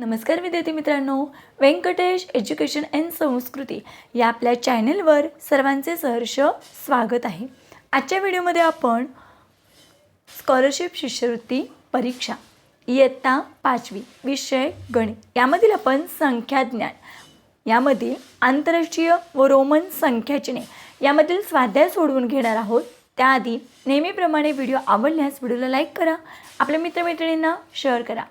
नमस्कार विद्यार्थी मित्रांनो. व्यंकटेश एज्युकेशन अँड संस्कृती या आपल्या चॅनलवर सर्वांचे सहर्ष स्वागत आहे. आजच्या व्हिडिओमध्ये आपण स्कॉलरशिप शिष्यवृत्ती परीक्षा इयत्ता पाचवी विषय गणित यामधील आपण संख्याज्ञान यामधील आंतरराष्ट्रीय व रोमन संख्याचिन्हे यामधील स्वाध्याय सोडवून घेणार आहोत. त्याआधी नेहमीप्रमाणे व्हिडिओ आवडल्यास व्हिडिओला लाईक करा आपल्या मित्रमैत्रिणींना शेअर करा.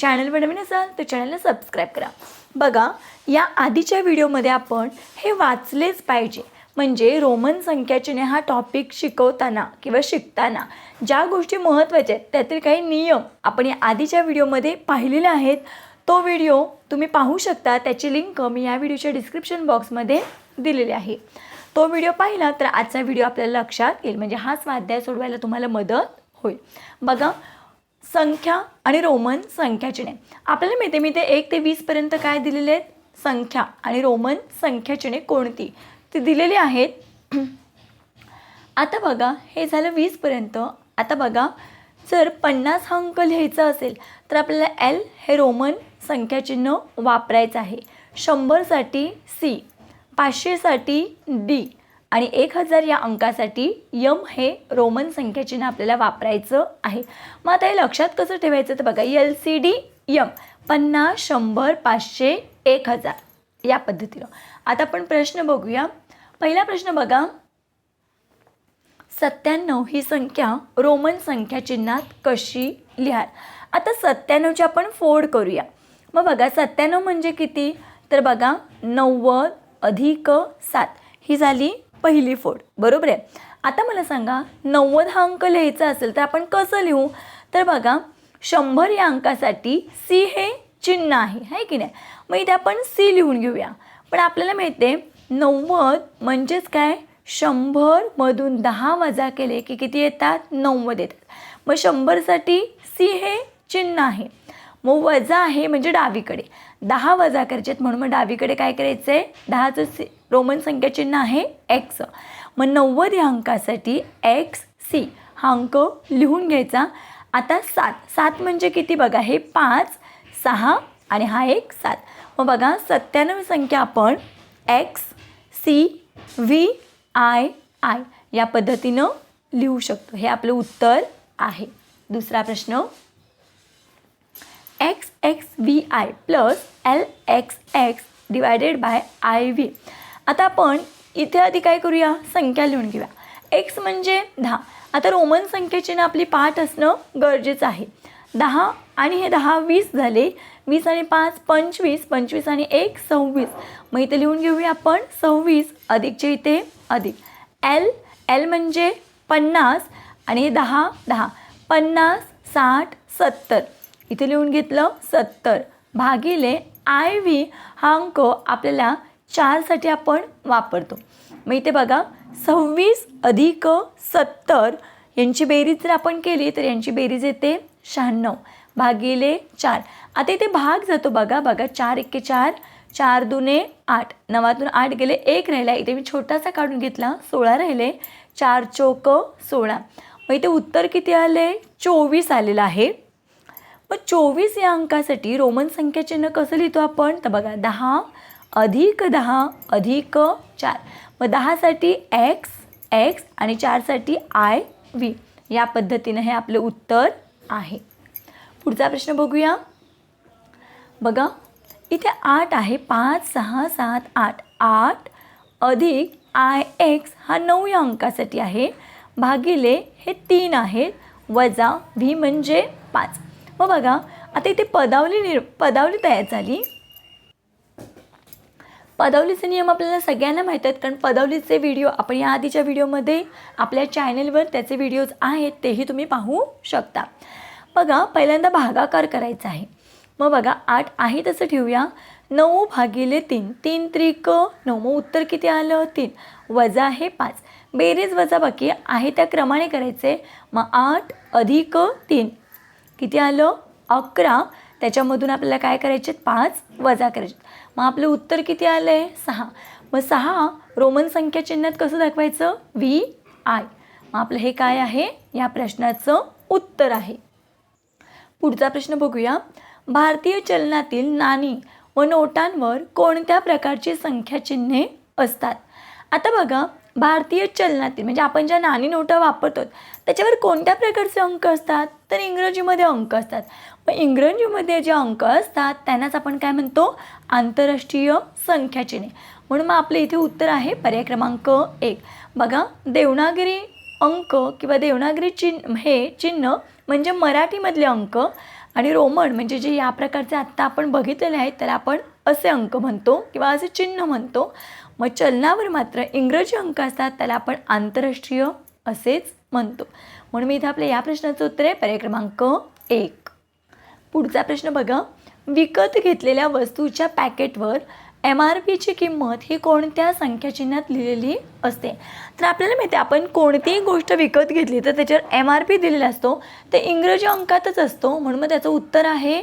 चॅनलवर नवीन असाल तर चॅनलला सबस्क्राईब करा. बघा या आधीच्या व्हिडिओमध्ये आपण हे वाचलेच पाहिजे. म्हणजे रोमन संख्याचिन्हे हा टॉपिक शिकवताना किंवा शिकताना ज्या गोष्टी महत्त्वाच्या आहेत त्यातील काही नियम आपण या आधीच्या व्हिडिओमध्ये पाहिलेले आहेत. तो व्हिडिओ तुम्ही पाहू शकता. त्याची लिंक मी या व्हिडिओच्या डिस्क्रिप्शन बॉक्समध्ये दिलेली आहे. तो व्हिडिओ पाहिला तर आजचा व्हिडिओ आपल्याला लक्षात येईल. म्हणजे हा स्वाध्याय सोडवायला तुम्हाला मदत होईल. बघा संख्या आणि रोमन संख्याचिन्हे. आपल्याला माहिती आहे मी ते एक ते वीसपर्यंत काय दिलेले आहेत? संख्या आणि रोमन संख्याचिन्हे कोणती? ती दिलेली आहेत. आता बघा हे झालं वीसपर्यंत आता बघा जर पन्नास हा अंक लिहायचा असेल तर आपल्याला एल हे रोमन संख्याचिन्ह वापरायचं आहे. शंभरसाठी सी पाचशेसाठी डी आणि एक हजार या अंकासाठी यम हे रोमन संख्याचिन्ह आपल्याला वापरायचं आहे. मग आता हे लक्षात कसं ठेवायचं तर बघा एल सी डी यम पन्नास शंभर पाचशे एक हजार या पद्धतीनं. आता आपण प्रश्न बघूया. पहिला प्रश्न बघा. सत्त्याण्णव ही संख्या रोमन संख्या चिन्हात कशी लिहाल? आता सत्त्याण्णवची आपण फोड करूया. मग बघा सत्त्याण्णव म्हणजे किती? तर बघा नव्वद अधिक सात. ही झाली पहिली फोड. बरोबर आहे? आता मला सांगा नव्वद हा अंक लिहायचा असेल तर आपण कसं लिहू? तर बघा शंभर या अंकासाठी सी हे चिन्ह आहे है की नाही? मग इथे आपण सी लिहून घेऊया. पण आपल्याला मिळते नव्वद म्हणजेच काय? शंभरमधून दहा वजा केले की किती येतात? नव्वद येतात. मग शंभरसाठी सी हे चिन्ह आहे. मग वजा आहे म्हणजे डावीकडे. दहा वजा करायचे आहेत म्हणून मग डावीकडे काय करायचं आहे दहाचं सी रोमन संख्या चिन्ह आहे एक्स मग नव्वद या अंकासाठी एक्स सी हा अंक लिहून घ्यायचा. आता सात. सात म्हणजे किती बघा? हे पाच सहा आणि हा एक सात. मग बघा सत्त्याण्णव संख्या आपण X C V I I या पद्धतीनं लिहू शकतो. हे आपलं उत्तर आहे. दुसरा प्रश्न. X X V I plus L X X divided by I V आता आपण इथे आधी काय करूया? संख्या लिहून घेऊया. एक्स म्हणजे दहा. आता रोमन संख्येची ना आपली पाठ असणं गरजेचं आहे. दहा आणि हे दहा वीस झाले. वीस आणि पाच पंचवीस. पंचवीस आणि एक सव्वीस. मग इथे लिहून घेऊया आपण सव्वीस अधिकचे इथे अधिक. एल एल म्हणजे पन्नास आणि हे दहा दहा. पन्नास साठ सत्तर. इथे लिहून घेतलं सत्तर. भागिले आय व्ही हा अंक आपल्याला चारसाठी आपण वापरतो. मग इथे बघा सव्वीस अधिक सत्तर यांची बेरीज जर आपण केली तर यांची बेरीज येते शहाण्णव भागिले चार. आता इथे भाग जातो बघा बघा चार एके चार चार दुने आठ. नवातून आठ गेले एक राहिला. इथे मी छोटासा काढून घेतला सोळा राहिले चार चोक सोळा. मग इथे उत्तर किती आले? चोवीस आलेलं आहे. मग चोवीस या अंकासाठी रोमन संख्याचिन्ह कसं लिहितो आपण? तर बघा दहा अधिक दहा अधिक चार. मग दहासाठी एक्स एक्स आणि चारसाठी आय व्ही या पद्धतीनं हे आपलं उत्तर आहे. पुढचा प्रश्न बघूया. बघा इथे आठ आहे. पाच सहा सात आठ. आठ अधिक आय एक्स हा नऊ या अंकासाठी आहे. भागिले हे तीन आहेत वजा व्ही म्हणजे पाच. मग बघा आता इथे पदावली निर पदावली तयार झाली. पदावलीचे नियम आपल्याला सगळ्यांना माहीत आहेत कारण पदावलीचे व्हिडिओ आपण या आधीच्या व्हिडिओमध्ये आपल्या चॅनलवर त्याचे व्हिडिओज आहेत तेही तुम्ही पाहू शकता. बघा पहिल्यांदा भागाकार करायचा आहे. मग बघा आठ आहे तसं ठेवूया. नऊ भागिले तीन. तीन त्रिक नऊ. मग उत्तर किती आलं? तीन. वजा आहे पाच. बेरीज वजा बाकी आहे त्या क्रमाने करायचे. मग आठ अधिक तीन. किती आलं? अकरा. त्याच्यामधून आपल्याला काय करायचे पाच वजा करायचे मग आपलं उत्तर किती आलं आहे सहा. मग सहा रोमन संख्या चिन्हात कसं दाखवायचं? V I. मग आपलं हे काय आहे? या प्रश्नाचं उत्तर आहे. पुढचा प्रश्न बघूया. भारतीय चलनातील नाणी व नोटांवर कोणत्या प्रकारची संख्याचिन्हे असतात? आता बघा भारतीय चलनातील म्हणजे आपण ज्या नाणी नोटा वापरतो त्याच्यावर कोणत्या प्रकारचे अंक असतात? तर इंग्रजीमध्ये अंक असतात. मग इंग्रजीमध्ये जे अंक असतात त्यांनाच आपण काय म्हणतो? आंतरराष्ट्रीय संख्याचिन्हे. म्हणून मग आपलं इथे उत्तर आहे पर्याय क्रमांक एक. बघा देवनागरी अंक किंवा देवनागरी चिन्ह हे चिन्ह म्हणजे मराठीमधले अंक. आणि रोमन म्हणजे जे या प्रकारचे आत्ता आपण बघितलेले आहेत त्याला आपण असे अंक म्हणतो किंवा असे चिन्ह म्हणतो. मग चलनावर मात्र इंग्रजी अंक असतात त्याला आपण आंतरराष्ट्रीय असेच म्हणतो. म्हणून मी इथं आपल्या या प्रश्नाचं उत्तर आहे पर्याय क्रमांक एक. पुढचा प्रश्न बघा. विकत घेतलेल्या वस्तूच्या पॅकेटवर एम आर पीची किंमत ही कोणत्या संख्याचिन्हात लिहिलेली असते? तर आपल्याला माहिती आहे आपण कोणतीही गोष्ट विकत घेतली तर त्याच्यावर एम आर पी दिलेला असतो. ते इंग्रजी अंकातच असतो म्हणून मग त्याचं उत्तर आहे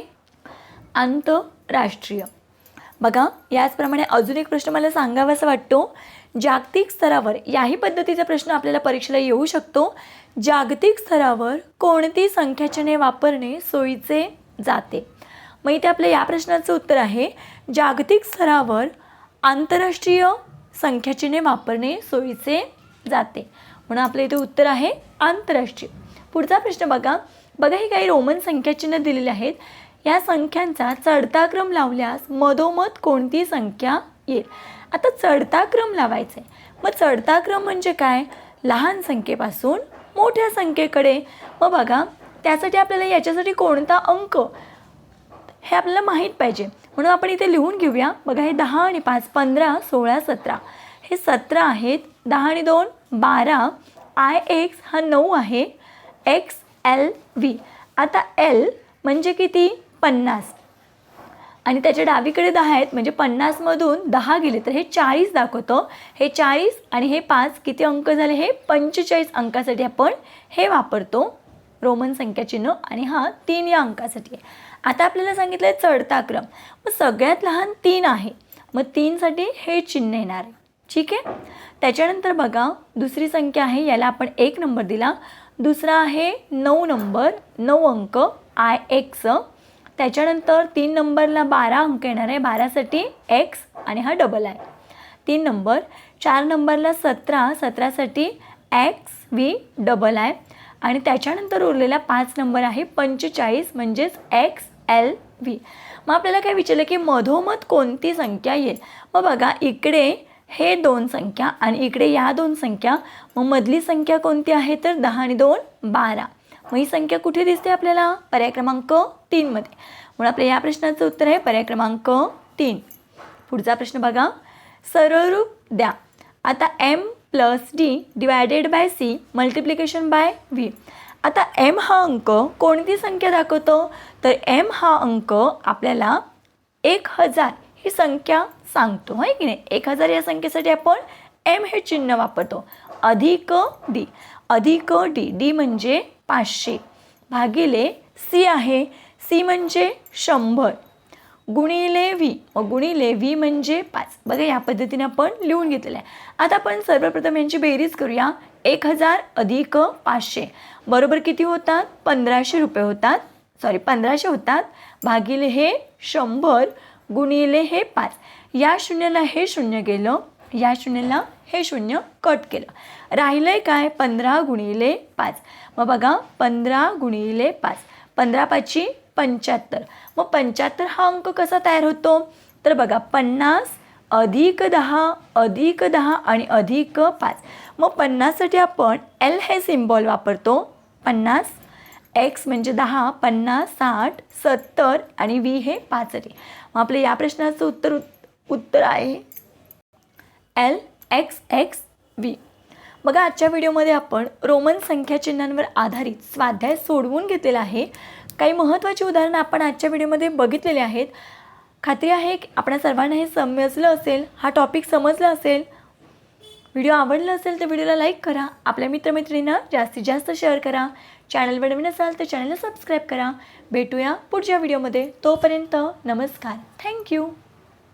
आंतरराष्ट्रीय. बघा याचप्रमाणे अजून एक प्रश्न मला सांगावासा वाटतो. जागतिक स्तरावर याही पद्धतीचा प्रश्न आपल्याला परीक्षेला येऊ शकतो. जागतिक स्तरावर कोणती संख्याचिन्हे वापरणे सोयीचे जाते? मग इथे आपल्या या प्रश्नाचं उत्तर आहे जागतिक स्तरावर आंतरराष्ट्रीय संख्याचिन्हे वापरणे सोयीचे जाते. म्हणून आपलं इथे उत्तर आहे आंतरराष्ट्रीय. पुढचा प्रश्न बघा. बघा हे काही रोमन संख्याचिन्ह दिलेले आहेत. या संख्यांचा चढता क्रम लावल्यास मधोमध कोणती संख्या येईल? आता चढता क्रम लावायचा. आहे मग चढता क्रम म्हणजे काय? लहान संख्येपासून मोठ्या संख्येकडे. मग बघा त्यासाठी आपल्याला याच्यासाठी कोणता अंक हे आपल्याला माहीत पाहिजे. म्हणून आपण इथे लिहून घेऊया. बघा हे दहा आणि पाच पंधरा सोळा सतरा. हे सतरा आहेत. दहा आणि दोन बारा. आय एक्स हा नऊ आहे. एक्स एल व्ही आता एल म्हणजे किती? पन्नास. आणि त्याच्या डावीकडे दहा आहेत. म्हणजे पन्नासमधून दहा गेले. तर हे चाळीस दाखवतं. हे चाळीस आणि हे पाच किती अंक झाले? हे पंचेचाळीस अंकासाठी आपण हे वापरतो. रोमन संख्याचिन्ह. आणि हा तीन या अंकासाठी आहे. आता आपल्याला सांगितलं आहे चढता क्रम मग सगळ्यात लहान तीन आहे. मग तीनसाठी हे चिन्ह येणार आहे. ठीक आहे? त्याच्यानंतर बघा दुसरी संख्या आहे याला आपण एक नंबर दिला. दुसरा आहे नऊ नंबर नऊ अंक आय एक्स. त्याच्यानंतर तीन नंबरला बारा अंक येणार आहे. बारासाठी एक्स आणि हा डबल आहे तीन नंबर. चार नंबरला सतरा सतरासाठी एक्स व्ही डबल आहे आणि त्याच्यानंतर उरलेला पाच नंबर आहे पंचेचाळीस म्हणजेच एक्स एल व्ही मग आपल्याला काय विचारलं की मधोमध कोणती संख्या येईल? मग बघा इकडे हे दोन संख्या आणि इकडे या दोन संख्या मग मधली संख्या कोणती आहे तर दहा आणि दोन बारा. मग ही संख्या कुठे दिसते आपल्याला? पर्याय क्रमांक तीनमध्ये म्हणून आपल्या या प्रश्नाचं उत्तर आहे पर्याय क्रमांक तीन. पुढचा प्रश्न बघा. सरळ रूप द्या. आता M plus D divided by C multiplication by V आता एम हा अंक कोणती संख्या दाखवतो? तर एम हा अंक आपल्याला एक हजार ही संख्या सांगतो आहे की नाही? एक हजार या संख्येसाठी आपण एम हे चिन्ह वापरतो. अधिक डी अधिक डी डी म्हणजे पाचशे. भागिले सी आहे. सी म्हणजे शंभर. गुणिले व्ही मग गुणिले व्ही म्हणजे पाच. बघा या पद्धतीने आपण लिहून घेतलेलं आहे. आता आपण सर्वप्रथम यांची बेरीज करूया. एक हजार अधिक पाचशे. बरोबर किती होतात? पंधराशे रुपये होतात. सॉरी पंधराशे होतात. भागिले हे शंभर गुणिले हे पाच. या शून्याला हे शून्य गेलं या शून्याला हे शून्य कट केलं. राहिलं आहे काय? पंधरा गुणिले पाच. मग बघा पंधरा गुणिले पाच. पंधरा पाचची पंच्याहत्तर. मग पंच्याहत्तर हा अंक कसा तयार होतो? तर बघा पन्नास अधिक दहा अधिक दहा आणि अधिक पाच. मग पन्नाससाठी आपण एल हे सिम्बॉल वापरतो. पन्नास एक्स म्हणजे दहा पन्नास साठ सत्तर आणि वी हे पाचसाठी मग आपलं या प्रश्नाचं उत्तर उत्तर आहे एल एक्स एक्स वी बघा आजच्या व्हिडिओमध्ये आपण रोमन संख्या चिन्हांवर आधारित स्वाध्याय सोडवून घेतलेला आहे. काही महत्त्वाची उदाहरणं आपण आजच्या व्हिडिओमध्ये बघितलेली आहेत. खात्री आहे की आपल्या सर्वांना हे समजलं असेल हा टॉपिक समजला असेल. व्हिडिओ आवडला असेल तर व्हिडिओला लाईक करा. आपल्या मित्रमैत्रिणींना जास्तीत जास्त शेअर करा. चॅनलवर नवीन असाल तर चॅनलला सबस्क्राईब करा. भेटूया पुढच्या व्हिडिओमध्ये. तोपर्यंत नमस्कार. थँक्यू